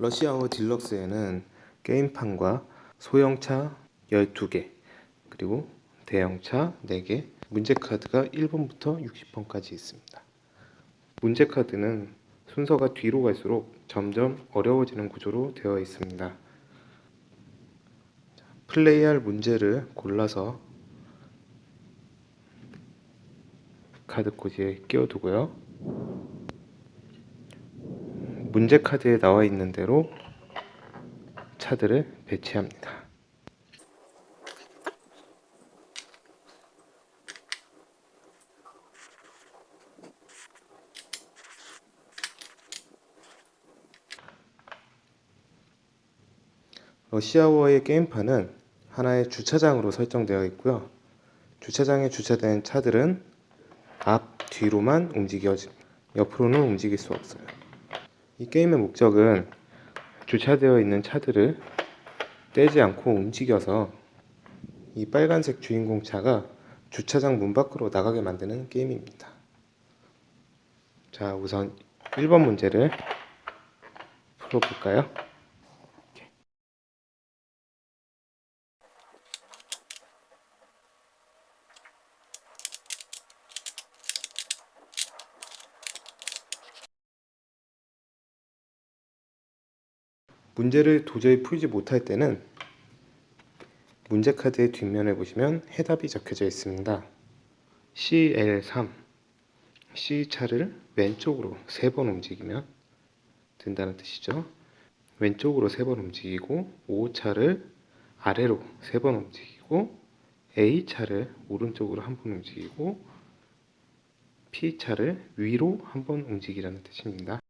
러시아워 딜럭스에는 게임판과 소형차 12개, 그리고 대형차 4개, 문제카드가 1번부터 60번까지 있습니다. 문제카드는 순서가 뒤로 갈수록 점점 어려워지는 구조로 되어 있습니다. 자, 플레이할 문제를 골라서 카드 꽂이에 끼워두고요. 문제 카드에 나와 있는 대로 차들을 배치합니다. 러시아워의 게임판은 하나의 주차장으로 설정되어 있고요. 주차장에 주차된 차들은 앞, 뒤로만 움직여집니다. 옆으로는 움직일 수 없어요. 이 게임의 목적은 주차되어 있는 차들을 떼지 않고 움직여서 이 빨간색 주인공 차가 주차장 문 밖으로 나가게 만드는 게임입니다. 자, 우선 1번 문제를 풀어볼까요? 문제를 도저히 풀지 못할 때는 문제 카드의 뒷면에 보시면 해답이 적혀져 있습니다. CL3 C차를 왼쪽으로 세 번 움직이면 된다는 뜻이죠. 왼쪽으로 세 번 움직이고 O차를 아래로 세 번 움직이고 A차를 오른쪽으로 한 번 움직이고 P차를 위로 한 번 움직이라는 뜻입니다.